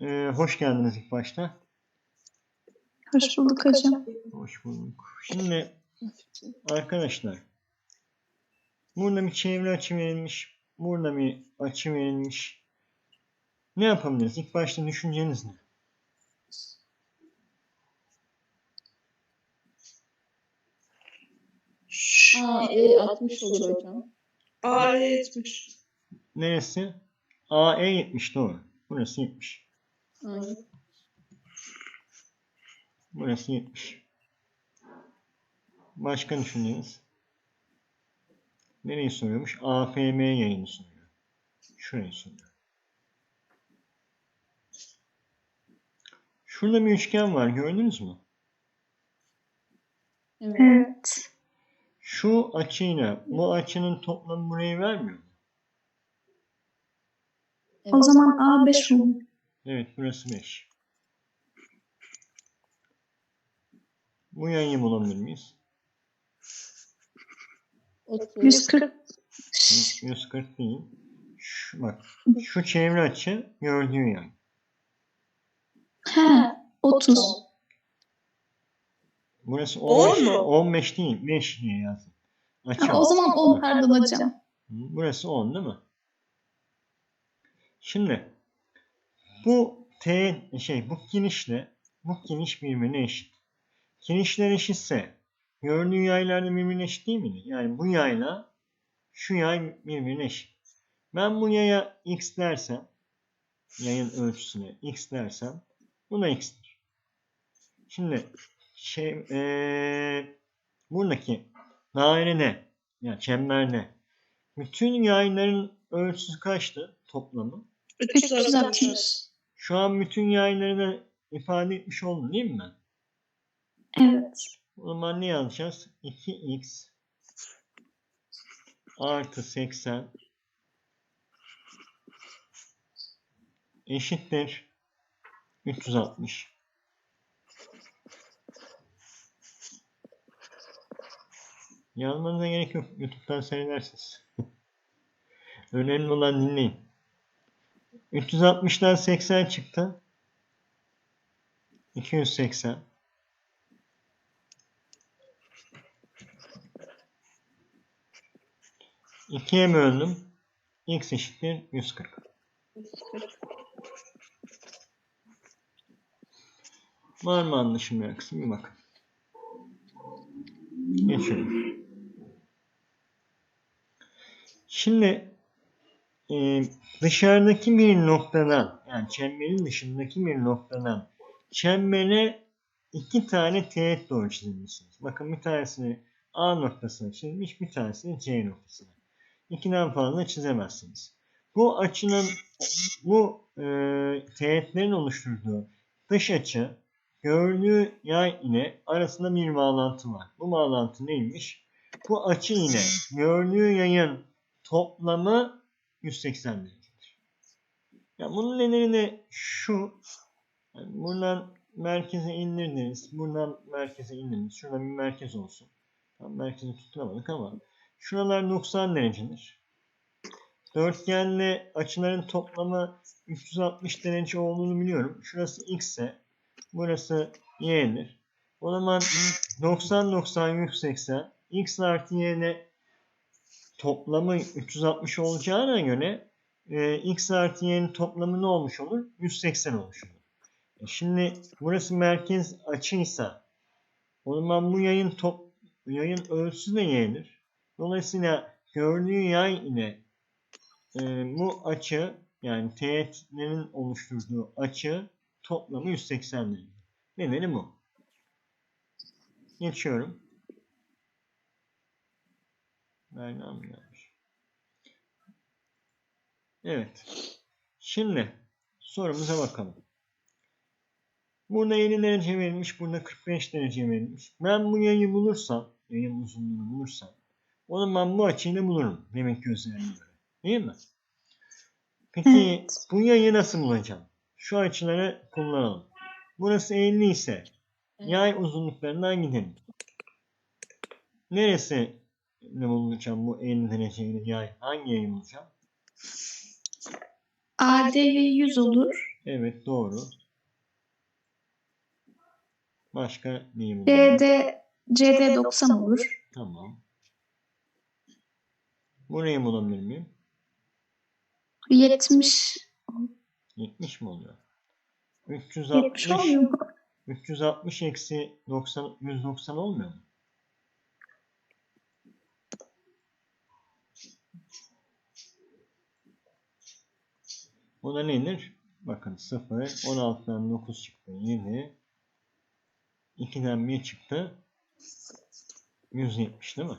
Ee, hoş geldiniz ilk başta. Hoş bulduk hocam. Hoş bulduk. Şimdi arkadaşlar burada bir çevre açı verilmiş. Burada bir açı verilmiş. Ne yapabiliriz? İlk başta düşünceniz ne? Aa, e 60 olur hocam. A yetmiş. Neresi? AE 70 doğru. Burası 70. Aynen. Burası 70. Başka düşünceniz? Nereyi soruyormuş? AFM yayını soruyor. Şurayı soruyor. Şurada bir üçgen var. Gördünüz mü? Evet. Evet. Şu açıyla bu açının toplamı burayı vermiyor mu? O zaman A 5 olur. Evet burası 5. Bu yayını bulabilir miyiz? 30. 140. 140 değil. Şu, bak şu çevre açı gördüğü yay. He. 30. Burası On 15, mu? 15 değil 5 diye yazdım. Açı Ha, o zaman 10 pardon hocam. Burası 10 değil mi? Şimdi bu T şey bu genişle bu geniş birbirine eşit. Genişler eşitse gördüğü yaylar da birbirine eşit değil miydi? Yani bu yayla şu yay birbirine eşit. Ben bu yaya x dersem yayın ölçüsüne x dersem bu da x'tir. Şimdi şey eee buradaki daire ne? Yani çember ne? Bütün yayların ölçüsü kaçtı toplamı? 360. Şu an bütün yayları da ifade etmiş oldum değil mi ben? Evet. O zaman ne yazacağız? 2x artı 80 eşittir 360. Yazmanıza gerek yok. Youtube'dan seyredersiniz. Önemli olan dinleyin. 360'dan 80 çıktı. 280. İkiye böldüm. X eşittir 140. Var mı anlaşılmayan kısım? Bir bakın. Geçiyorum. Şimdi e, dışarıdaki bir noktadan yani çemberin dışındaki bir noktadan çembere iki tane teğet doğru çizilmişsiniz. Bakın bir tanesini A noktasına çizmiş, bir tanesini C noktasına. İkiden fazla çizemezsiniz. Bu açının bu e, teğetlerin oluşturduğu dış açı gördüğü yay ile arasında bir bağlantı var. Bu bağlantı neymiş? Bu açı ile gördüğü yayın toplamı 180 derecedir. Ya bunun nedeni de şu. Yani buradan merkeze indirdiniz. Buradan merkeze indirdiniz. Şurada bir merkez olsun. Tam merkezi tutturamadık ama şuralar 90 derecedir. Dörtgenle açıların toplamı 360 derece olduğunu biliyorum. Şurası x ise burası y'dir. O zaman 90 90 180 x artı y'de toplamı 360 olacağına göre e, x artı y'nin toplamı ne olmuş olur? 180 olmuş olur. E şimdi burası merkez açıysa o zaman bu yayın top yayın ölçüsü de y'dir. Dolayısıyla gördüğü yay ile e, bu açı yani teğetlerin oluşturduğu açı toplamı 180 derece. Nedeni bu. Geçiyorum. Mı gelmiş? Evet. Şimdi sorumuza bakalım. Burada 50 derece verilmiş, burada 45 derece verilmiş. Ben bu yayı bulursam, yayın uzunluğunu bulursam, o zaman bu açıyı da bulurum. Demek ki özelliğine göre. Değil mi? Peki bu yayı nasıl bulacağım? Şu açıları kullanalım. Burası 50 ise yay uzunluklarından gidelim. Neresi ne bulacağım bu 50 dereceyle yay? Hangi yayı bulacağım? ADV 100 olur. Evet doğru. Başka neyi bulabilirim? CD, CD 90 olur. Tamam. Burayı bulabilir miyim? 70, 70 mi oluyor? 70 360 olmuyor mu? 360 eksi 90 190 olmuyor mu? O da nedir? Bakın 0, 16'dan 9 çıktı 7, 2'den 1 çıktı 170 değil mi?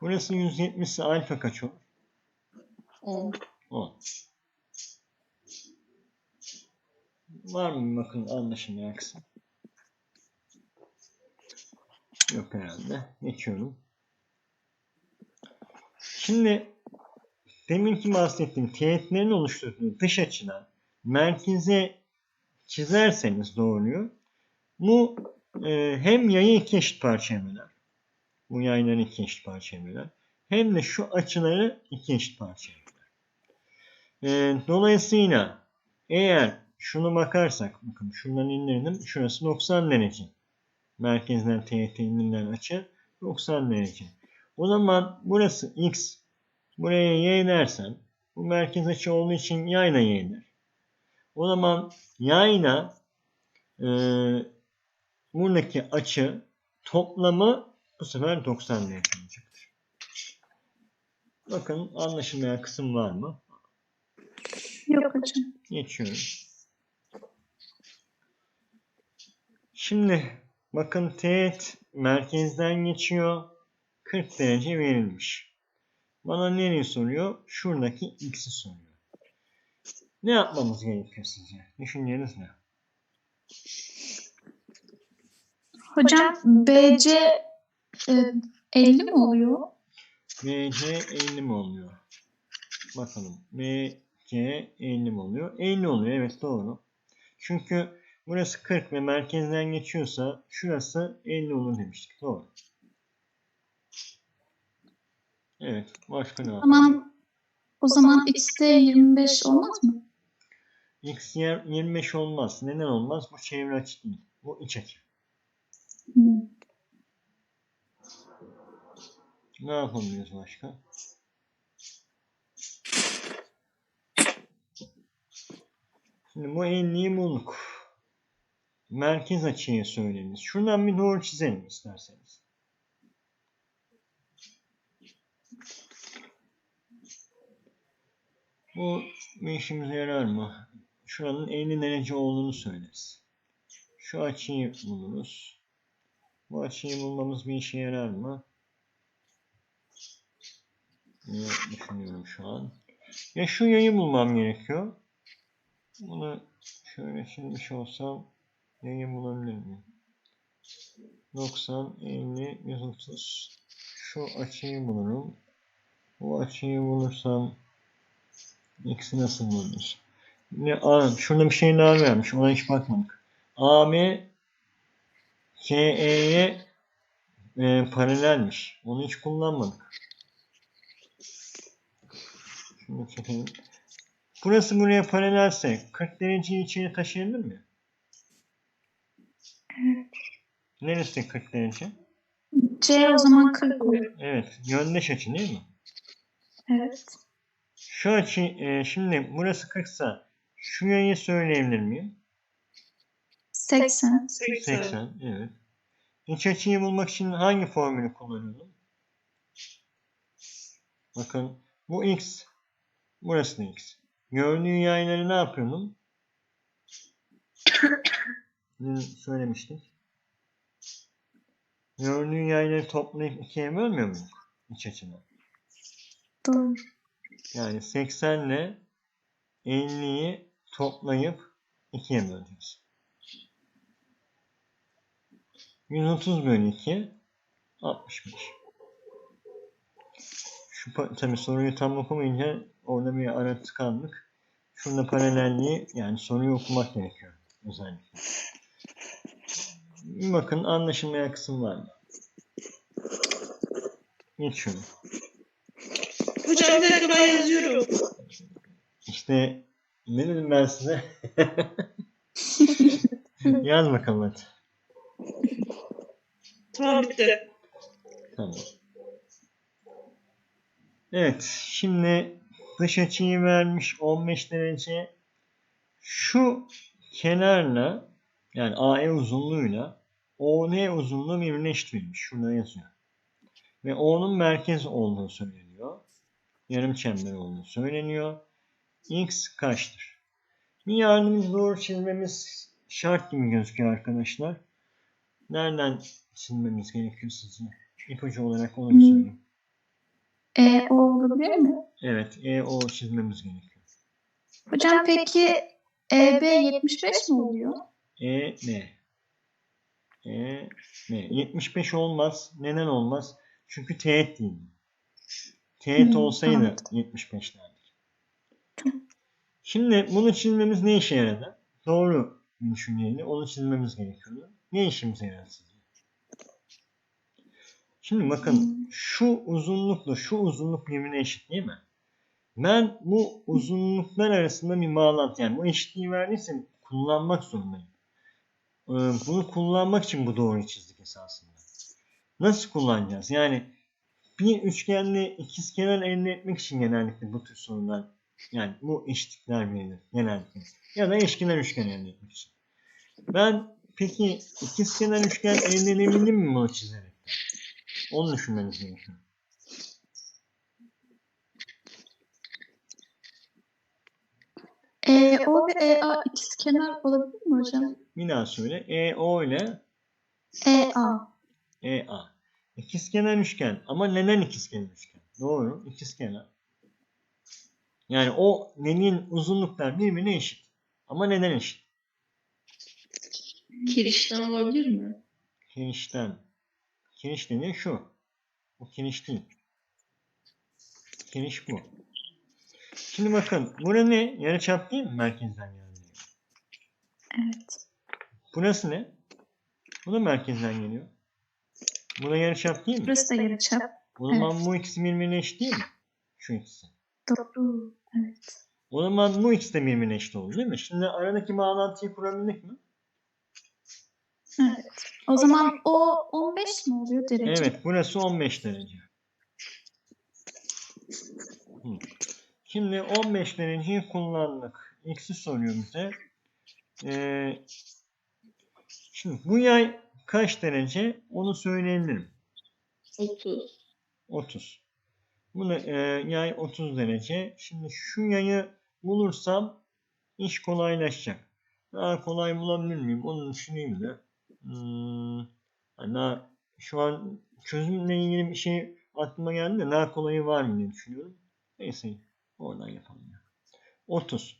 Burası 170 ise alfa kaç olur? 10. 10. Var mı bakın anlaşılmayan kısım? Yok herhalde. Geçiyorum. Şimdi deminki bahsettiğim teğetlerin oluşturduğu dış açıdan merkeze çizerseniz doğruyu bu e, hem yayı iki eşit parçaya. Bu yayları iki eşit parçaya. Hem de şu açıları iki eşit parçaya. E, dolayısıyla eğer şunu bakarsak bakın şuradan indirdim. Şurası 90 derece. Merkezden teğet indirilen açı 90 derece. O zaman burası x. Buraya y bu merkez açı olduğu için yayla y der. O zaman yayla e, buradaki açı toplamı bu sefer 90 derece olacaktır. Bakın anlaşılmayan kısım var mı? Yok hocam. Geçiyorum. Şimdi bakın teğet merkezden geçiyor. 40 derece verilmiş. Bana nereyi soruyor? Şuradaki x'i soruyor. Ne yapmamız gerekiyor sizce? Düşünceniz ne? Hocam BC e, 50 mi oluyor? BC 50 mi oluyor? Bakalım. BC 50 mi oluyor? 50 oluyor. Evet doğru. Çünkü burası 40 ve merkezden geçiyorsa şurası 50 olur demiştik. Doğru. Evet. Başka ne O yapalım? zaman o zaman X'te 25 olmaz mı? X yer 25 olmaz. Neden olmaz? Bu çevre açı değil. Bu iç açı. Hmm. Ne yapabiliriz başka? Şimdi bu 50'yi bulduk. Merkez açıyı söyleriz. Şuradan bir doğru çizelim isterseniz. Bu bir işimize yarar mı? Şuranın 50 derece olduğunu söyleriz. Şu açıyı buluruz. Bu açıyı bulmamız bir işe yarar mı? diye düşünüyorum şu an. Ya şu yayı bulmam gerekiyor. Bunu şöyle çizmiş olsam yayı bulabilir miyim? 90, 50, 130. Şu açıyı bulurum. Bu açıyı bulursam x'i nasıl buluruz? Ne, aa, şurada bir şey daha vermiş. Ona hiç bakmadık. AB KE'ye e, paralelmiş. Onu hiç kullanmadık. Şunu çekelim. Burası buraya paralelse 40 dereceyi içeri taşıyabilir mi? Neresi 40 derece? C o zaman 40 olur. Evet. Yöndeş açı değil mi? Evet. Şu e, şimdi burası 40 sa şu yayı söyleyebilir miyim? 80. 80. Evet. İç açıyı bulmak için hangi formülü kullanıyordum? Bakın bu x. Burası da x. Gördüğü yayları ne yapıyordum? Söylemiştik? Gördüğü yayları toplayıp ikiye bölmüyor muyduk? İç açıdan. Doğru. Yani 80 ile 50'yi toplayıp 2'ye böleceğiz. 130 bölü 2 65. Şu tabi soruyu tam okumayınca orada bir ara tıkandık. Şurada paralelliği yani soruyu okumak gerekiyor özellikle. Bakın anlaşılmayan kısım var mı? Geçiyorum. Hocam bir dakika ben yazıyorum. İşte Ne dedim ben size? Yaz bakalım hadi. Tamam bitti. Tamam. Evet. Şimdi dış açıyı vermiş 15 derece. Şu kenarla yani AE uzunluğuyla ON uzunluğu verilmiş. Şurada yazıyor. Ve O'nun merkez olduğu söyleniyor. Yarım çember olduğu söyleniyor. X kaçtır? Bir yardımcı doğru çizmemiz şart gibi gözüküyor arkadaşlar. Nereden çizmemiz gerekiyor sizce? İpucu olarak onu söyleyeyim. E o olabilir mi? Evet, EO çizmemiz gerekiyor. Hocam peki EB 75 mi oluyor? E, N. E, N. 75 olmaz. Neden olmaz? Çünkü teğet değil. Teğet Hmm, olsaydı anladım. 75 derdik. Şimdi bunu çizmemiz ne işe yaradı? Doğru düşünceyle onu çizmemiz gerekiyordu. Ne işimize yaradı sizce? Şimdi bakın Hmm. şu uzunlukla şu uzunluk birbirine eşit değil mi? Ben bu uzunluklar arasında bir bağlantı yani bu eşitliği verdiysem kullanmak zorundayım. Ee, Bunu kullanmak için bu doğruyu çizdik esasında. Nasıl kullanacağız? Yani bir üçgenle ikizkenar elde etmek için genellikle bu tür sorular yani bu eşitlikler verilir genellikle. Ya da eşkenar üçgen elde etmek için. Ben peki ikizkenar üçgen elde edebildim mi bunu çizerek? Onu düşünmeniz gerekiyor. EO ve EA ikizkenar olabilir mi hocam? Bir daha söyle. EO ile EA. EA. İkizkenar üçgen. Ama neden ikizkenar üçgen? Doğru. ikizkenar. Yani o nenin uzunluklar birbirine eşit. Ama neden eşit? Kirişten olabilir mi? Kirişten. Kiriş dediğin şu. Bu kiriş değil. Kiriş bu. Şimdi bakın. Bura ne? Yarıçap değil mi? Merkezden geldi. Evet. Burası ne? Bu da merkezden geliyor. Bu da yarıçap değil mi? Burası da yarıçap. O zaman bu ikisi birbirine eşit değil mi? Şu ikisi. Doğru. Evet. O zaman bu ikisi de birbirine eşit oldu değil mi? Şimdi aradaki bağlantıyı kurabildik mi? Evet. O zaman o 15 mi oluyor derece? Evet, burası 15 derece. Hı. Şimdi 15 dereceyi kullandık. X'i soruyor bize. Ee, şimdi bu yay kaç derece? Onu söyleyebilirim. 30. 30. Bunu e, yay 30 derece. Şimdi şu yayı bulursam iş kolaylaşacak. Daha kolay bulabilir miyim? Onu düşüneyim de. Hmm, hani daha şu an çözümle ilgili bir şey aklıma geldi de daha kolayı var mı diye düşünüyorum. Neyse oradan yapalım. ya. 30.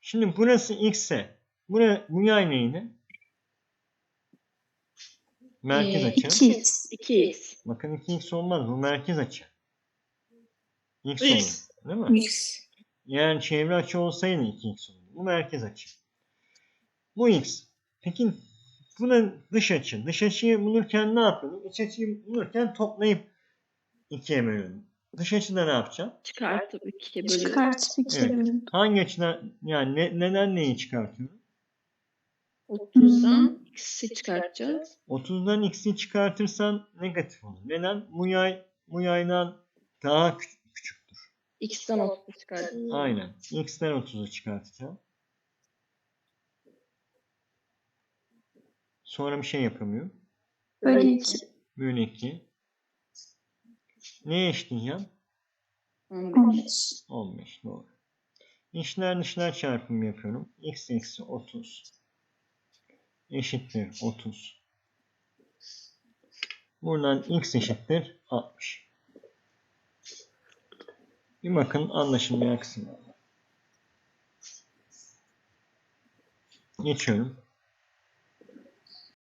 Şimdi burası x ise bura, bu yay neydi? Merkez Ee, açı. 2x. 2x. Bakın 2x olmaz. Bu merkez açı. X X. olur. Değil mi? X. Yani çevre açı olsaydı 2x olurdu. Bu merkez açı. Bu x. Peki buna dış açı. Dış açıyı bulurken ne yapıyordum? İç açıyı bulurken toplayıp ikiye bölüyordum. Dış açıda ne yapacağım? Çıkartıp 2'ye bölüyoruz. Çıkartıp 2'ye Evet. Hangi açıdan yani ne, neden neyi çıkartıyorum? 30'dan x'i çıkartacağız. 30'dan x'i çıkartırsan negatif olur. Neden? Bu yay bu yaydan daha küç- küçüktür. x'ten 30'u çıkartacağız. Aynen. X'ten 30'u çıkartacağım. Sonra bir şey yapamıyorum. Bölü 2. Bölü 2. Neye eşitleyeceğim? 15. 15. 15 doğru. İşler dışlar çarpımı yapıyorum. X eksi 30 eşittir 30. Buradan x eşittir 60. Bir bakın anlaşılmayan kısım. Geçiyorum.